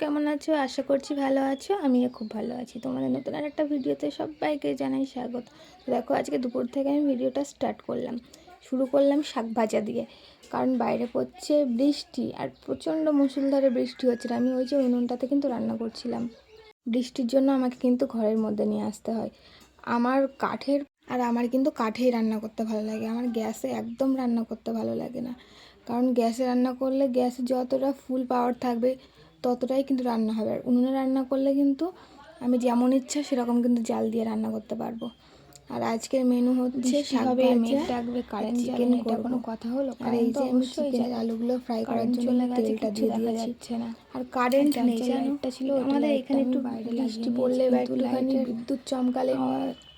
কেমন আছো? আশা করছি ভালো আছো। আমিও খুব ভালো আছি। তোমাদের নতুন আর একটা ভিডিওতে সবাইকে জানাই স্বাগত। দেখো, আজকে দুপুর থেকে আমি ভিডিওটা স্টার্ট করলাম। শুরু করলাম শাক ভাজা দিয়ে। কারণ বাইরে পড়ছে বৃষ্টি আর প্রচণ্ড মুসুলধারে বৃষ্টি হচ্ছে। আমি ওই যে উনুনটাতে কিন্তু রান্না করছিলাম। বৃষ্টির জন্য আমাকে কিন্তু ঘরের মধ্যে নিয়ে আসতে হয়। আমার কাঠের আর আমার কিন্তু কাঠেই রান্না করতে ভালো লাগে। আমার গ্যাসে একদম রান্না করতে ভালো লাগে না। কারণ গ্যাসে রান্না করলে গ্যাসে যতটা ফুল পাওয়ার থাকবে ততটাই কিন্তু রান্না হবে। আর উনুনে রান্না করলে কিন্তু আমি যেমন ইচ্ছা সেরকম কিন্তু জাল দিয়ে রান্না করতে পারব। আর আজকের মেনু হচ্ছে মেঘ ডাকবে কারেন্ট চিকেন এটা কোনো কথা হলো? আর এই যে আমি চিকেনের আলুগুলো ফ্রাই করার জন্য তেলটা দিয়ে দিয়েছি। যাচ্ছে না। আর কারেন্ট আর নেই যে জানো? লাইটটা ছিল, আমাদের এখানে একটু বাইরে বৃষ্টি পড়লে বা একটুখানি বিদ্যুৎ চমকালে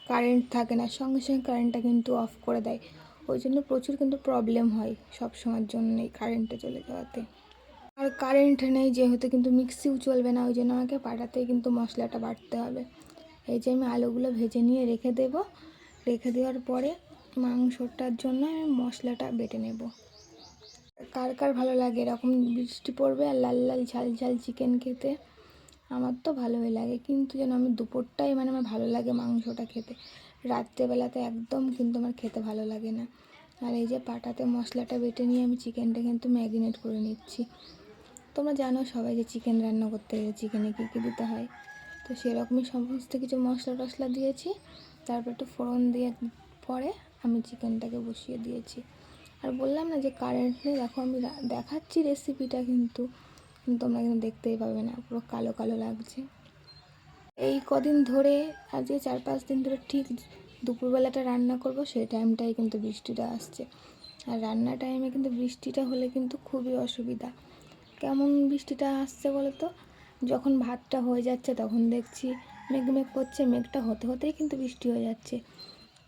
কারেন্ট থাকে না সঙ্গে সঙ্গে কারেন্টটা কিন্তু অফ করে দেয়। ওই জন্য প্রচুর কিন্তু প্রবলেম হয় সব সময়ের জন্য এই কারেন্টে চলে যাওয়াতে। আর কারেন্ট নেই যেহেতু কিন্তু মিক্সিও চলবে না ওই জন্য আমাকে পাটাতেই কিন্তু মশলাটা বাটতে হবে। এই যে আমি আলুগুলো ভেজে নিয়ে রেখে দেব। রেখে দেওয়ার পরে মাংসটার জন্য আমি মশলাটা বেটে নেব। কার কার ভালো লাগে? এরকম বৃষ্টি পড়বে আর লাল লাল ঝাল ঝাল চিকেন খেতে আমার তো ভালোই লাগে। কিন্তু যেন আমি দুপুরটাই মানে আমার ভালো লাগে মাংসটা খেতে। রাত্রেবেলাতে একদম কিন্তু আমার খেতে ভালো লাগে না। আর এই যে পাটাতে মশলাটা বেটে নিয়ে আমি চিকেনটা কিন্তু ম্যাগিনেট করে নিচ্ছি। তোমরা জানো সবাই যে চিকেন রান্না করতে গেলে চিকেনে কী কী দিতে হয়। তো সেরকমই সমস্ত কিছু মশলা টশলা দিয়েছি। তারপর একটু ফোড়ন দিয়ে পরে আমি চিকেনটাকে বসিয়ে দিয়েছি। আর বললাম না যে কারেন্ট নেই দেখো আমি দেখাচ্ছি রেসিপিটা কিন্তু তোমরা কিন্তু দেখতেই পাবে না, পুরো কালো কালো লাগছে। এই কদিন ধরে, আজকে চার পাঁচ দিন ধরে ঠিক দুপুরবেলাটা রান্না করব, সেই টাইমটাই কিন্তু বৃষ্টিটা আসছে। আর রান্না টাইমে কিন্তু বৃষ্টিটা হলে কিন্তু খুবই অসুবিধা। কেমন বৃষ্টিটা আসছে বলো তো যখন ভাতটা হয়ে যাচ্ছে তখন দেখছি মেঘ মেঘ করছে, মেঘটা হতে হতেই কিন্তু বৃষ্টি হয়ে যাচ্ছে।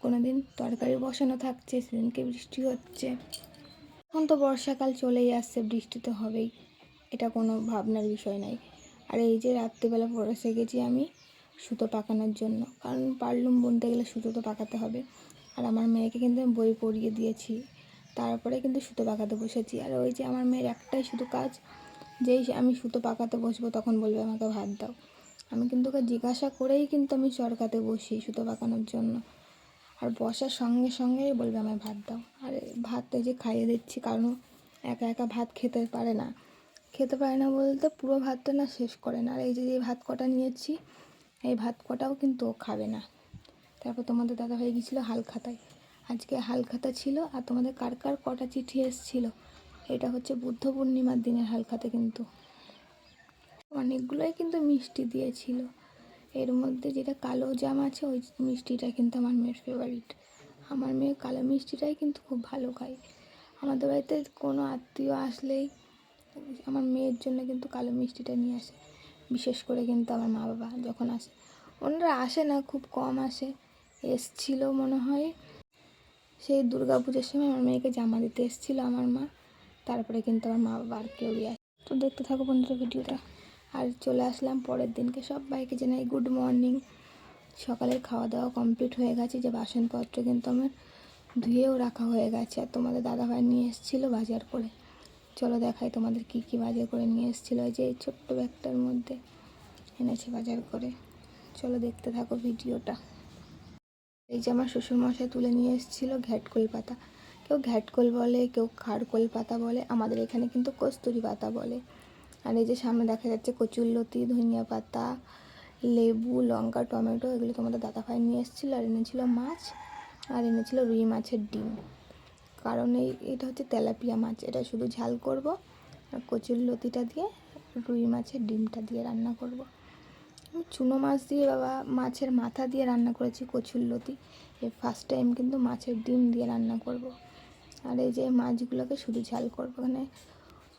কোনো দিন তরকারি বসানো থাকছে, সেদিনকে বৃষ্টি হচ্ছে। এখন তো বর্ষাকাল চলেই আসছে, বৃষ্টি তো হবেই। এটা কোনো ভাবনার বিষয় নাই। আর এই যে রাত্রিবেলা বসে গেছি আমি সুতো পাকানোর জন্য। কারণ পারলুম বুনতে গেলে সুতো তো পাকাতে হবে। আর আমার মেয়েকে কিন্তু আমি বই পড়িয়ে দিয়েছি। তারপরে কিন্তু সুতো পাকাতে বসেছি। আর ওই যে আমার মেয়ের একটাই শুধু কাজ, যেই আমি সুতো পাকাতে বসবো তখন বলবে আমাকে ভাত দাও। আমি কিন্তু ওকে জিজ্ঞাসা করেই কিন্তু আমি চরকাতে বসি সুতো পাকানোর জন্য। আর বসার সঙ্গে সঙ্গেই বলবে আমায় ভাত দাও। আর ভাতটা যে খাইয়ে দিচ্ছি, কারণ একা একা ভাত খেতে পারে না। খেতে পারে না বলতে পুরো ভাতটা না শেষ করে না। আর এই যে যে ভাত কটা নিয়েছি, এই ভাত কটাও কিন্তু ও খাবে না। তারপর তোমাদের দাদা হয়ে গিয়েছিল হালখাতায়। আজকে হালখাতা ছিল আর তোমাদের কার কার কটা চিঠি এসেছিল? এটা হচ্ছে বুদ্ধ পূর্ণিমার দিনের হালখাতা কিন্তু। অনেকগুলোই কিন্তু মিষ্টি দিয়েছিল। এর মধ্যে যেটা কালো জাম আছে, ওই মিষ্টিটা কিন্তু আমার মেয়ের ফেভারিট আমার মেয়ে কালো মিষ্টিটাই কিন্তু খুব ভালো খায়। আমাদের বাড়িতে কোনো আত্মীয় আসলেই আমার মেয়ের জন্য কিন্তু কালো মিষ্টিটা নিয়ে আসে। বিশেষ করে কিন্তু আমার মা বাবা যখন আসে। ওনারা আসে না, খুব কম আসে। এসছিল মনে হয় সেই দুর্গা পুজোর সময় আমার মেয়েকে জামা দিতে এসেছিল আমার মা। তারপরে কিন্তু আমার মা বাবা আর কেউই আসে তো দেখতে থাকো বন্ধুরা ভিডিওটা। আর চলে আসলাম পরের দিনকে। সবাইকে জানাই গুড মর্নিং সকালের খাওয়া দাওয়া কমপ্লিট হয়ে গেছে। যে বাসনপত্র কিন্তু আমার ধুয়েও রাখা হয়ে গেছে। আর তোমাদের দাদাভাই নিয়ে এসেছিল বাজার করে। চলো দেখাই তোমাদের কি কি বাজার করে নিয়ে এসেছিল। যে ছোট্ট ব্যাগটার মধ্যে এনেছে বাজার করে। চলো দেখতে থাকো ভিডিওটা। এই যে আমার শ্বশুরমশাই তুলে নিয়ে এসেছিল ঘ্যাটকোল পাতা। কেউ ঘ্যাটকোল বলে, কেউ খাড়কোল পাতা বলে, আমাদের এখানে কিন্তু কস্তুরি পাতা বলে। আর এই যে সামনে দেখা যাচ্ছে কচুরলতি, ধনিয়া পাতা, লেবু, লঙ্কা, টমেটো, এগুলো তোমাদের দাদাভাই নিয়ে এসেছিল আর এনেছিল মাছ, আর এনেছিল রুই মাছের ডিম। কারণ এই, এটা হচ্ছে তেলাপিয়া মাছ, এটা শুধু ঝাল করব আর কচুরলতিটা দিয়ে, রুই মাছের ডিমটা দিয়ে রান্না করব। চুনো মাছ দিয়ে বাবা মাছের মাথা দিয়ে রান্না করেছি কচুরলতি এই ফার্স্ট টাইম কিন্তু মাছের ডিম দিয়ে রান্না করব। আর এই যে মাছগুলোকে শুধু ঝাল করব মানে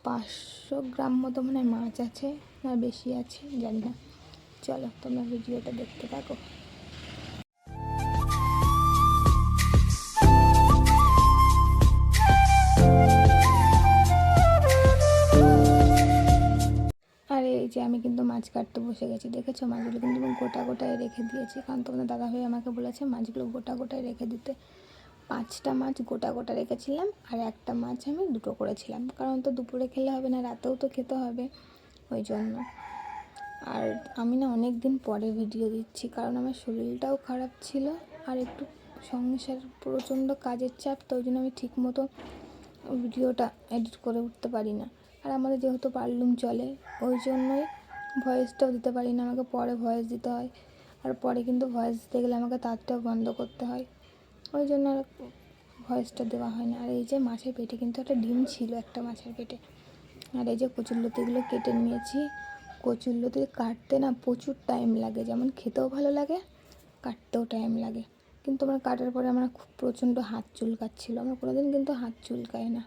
পাঁচশো গ্রাম মতো মানে মাছ আছে না বেশি আছে, জানি না। চলো তোমরা ভিডিওটা দেখতে থাকো। মাছ কাটতে বসে গেছি। দেখেছ? মাছগুলো কিন্তু আমি গোটা গোটায় রেখে দিয়েছি। কারণ তোমাদের দাদা ভাই আমাকে বলেছে, মাছগুলো গোটা গোটায় রেখে দিতে। পাঁচটা মাছ গোটা গোটা রেখেছিলাম আর একটা মাছ আমি দুটো করেছিলাম। কারণ তো দুপুরে খেলে হবে না, রাতেও তো খেতে হবে ওই জন্য। আর আমি না অনেক দিন পরে ভিডিও দিচ্ছি, কারণ আমার শরীরটাও খারাপ ছিল আর একটু সংসার প্রচণ্ড কাজের চাপ, তো ওই জন্য আমি ঠিক মতো ভিডিওটা এডিট করে উঠতে পারি না। আর আমাদের যেহেতু পারলুম চলে, ওই জন্যই ভয়েসটাও দিতে পারি না, আমাকে পরে ভয়েস দিতে হয়। আর পরে কিন্তু ভয়েস দিতে গেলে আমাকে তারটাও বন্ধ করতে হয়। ওই জন্য আর ভয়েসটা দেওয়া হয় না। আর এই যে মাছের পেটে কিন্তু একটা ডিম ছিল একটা মাছের পেটে। আর এই যে কচুরলতিগুলো কেটে নিয়েছি, কচুরলতি কাটতে না প্রচুর টাইম লাগে। যেমন খেতেও ভালো লাগে, কাটতেও টাইম লাগে। কিন্তু আমার কাটার পরে আমার খুব প্রচণ্ড হাত চুলকাচ্ছিল। আমার কোনোদিন কিন্তু হাত চুলকায় না।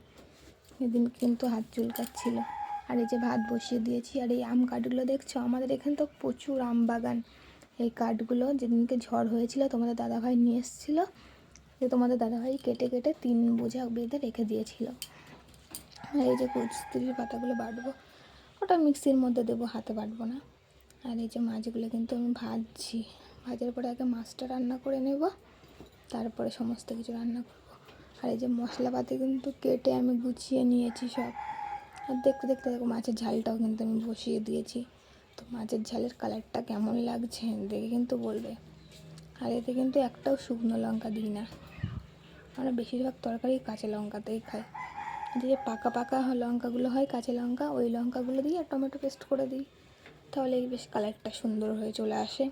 এদিন কিন্তু হাত চুলকাচ্ছিল। আর এই যে ভাত বসিয়ে দিয়েছি, আর এই আম কাঠগুলো দেখছ? আমাদের এখানে তো প্রচুর আম বাগান। এই কাঠগুলো যেদিনকে ঝড় হয়েছিল, তোমাদের দাদাভাই নিয়ে এসেছিল। যে তোমাদের দাদাভাই কেটে কেটে তিন বোঝা বেঁধে রেখে দিয়েছিল। আর এই যে কচুরির পাতাগুলো বাটবো, ওটা মিক্সির মধ্যে দেবো, হাতে বাটবো না। আর এই যে মাছগুলো কিন্তু আমি ভাজছি। ভাজার পরে আগে মাছটা রান্না করে নেব, তারপরে সমস্ত কিছু রান্না করব। আর এই যে মশলাপাতি কিন্তু কেটে আমি গুছিয়ে নিয়েছি সব। আর দেখতে দেখতে দেখো মাছের ঝালটাও কিন্তু আমি বসিয়ে দিয়েছি। তো মাছের ঝালের কালারটা কেমন লাগছে দেখে কিন্তু বলবে। আর এতে কিন্তু একটাও শুকনো লঙ্কা দিই না। আমরা বেশিরভাগ তরকারি কাঁচা লঙ্কাতেই খাই। যে পাকা পাকা লঙ্কাগুলো হয়, কাঁচা লঙ্কা, ওই লঙ্কাগুলো দিই আর টমেটো পেস্ট করে দিই, তাহলে এই বেশ কালারটা সুন্দর হয়ে চলে আসে।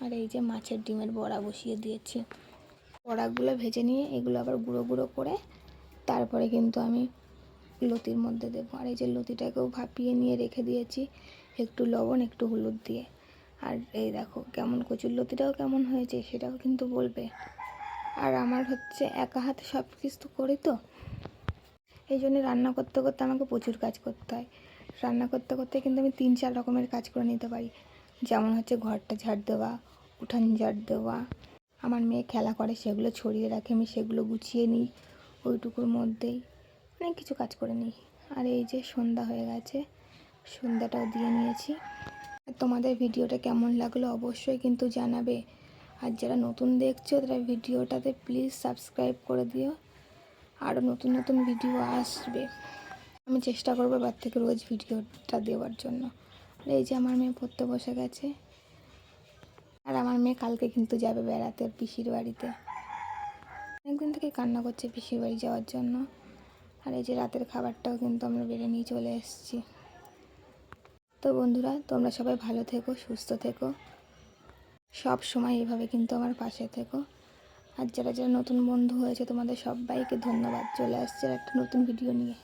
আর এই যে মাছের ডিমের বড়া বসিয়ে দিয়েছি। বড়াগুলো ভেজে নিয়ে এগুলো আবার গুঁড়ো গুঁড়ো করে তারপরে কিন্তু আমি লতির মধ্যে দেবো। আর এই যে লতিটাকেও ভাপিয়ে নিয়ে রেখে দিয়েছি, একটু লবণ, একটু হলুদ দিয়ে। আর এই দেখো কেমন কচুর লতিটাও কেমন হয়েছে সেটাও কিন্তু বলবে। আর আমার হচ্ছে একা হাতে সব কিছু করি তো, এই জন্য রান্না করতে করতে আমাকে প্রচুর কাজ করতে হয়। রান্না করতে করতে কিন্তু আমি তিন চার রকমের কাজ করে নিতে পারি। যেমন হচ্ছে ঘরটা ঝাড় দেওয়া, উঠান ঝাড় দেওয়া, আমার মেয়ে খেলা করে সেগুলো ছড়িয়ে রাখে, আমি সেগুলো গুছিয়ে নিই ওইটুকুর মধ্যেই। অনেক কিছু কাজ করে নিই। আর এই যে সন্ধ্যা হয়ে গেছে, সন্ধ্যাটাও দিয়ে নিয়েছি। তোমাদের ভিডিওটা কেমন লাগল অবশ্যই কিন্তু জানাবে। আর যারা নতুন দেখছ, তারা ভিডিওটাতে প্লিজ সাবস্ক্রাইব করে দিও। আরও নতুন নতুন ভিডিও আসবে। আমি চেষ্টা করব এবার থেকে রোজ ভিডিওটা দেওয়ার জন্য। আর এই যে আমার মেয়ে পড়তে বসে গেছে। আর আমার মেয়ে কালকে কিন্তু যাবে বেড়াতে পিসির বাড়িতে। অনেকদিন থেকে কান্না করছে পিসির বাড়ি যাওয়ার জন্য। আর এই যে রাতের খাবারটাও কিন্তু আমরা বেড়ে নিয়ে চলে এসেছি। তো বন্ধুরা, তোমরা সবাই ভালো থেকো, সুস্থ থেকো। সব সময় এভাবে কিন্তু আমার পাশে থেকো। আর যারা যারা নতুন বন্ধু হয়েছে, তোমাদের সবাইকে ধন্যবাদ। চলে আসছে একটা নতুন ভিডিও নিয়ে।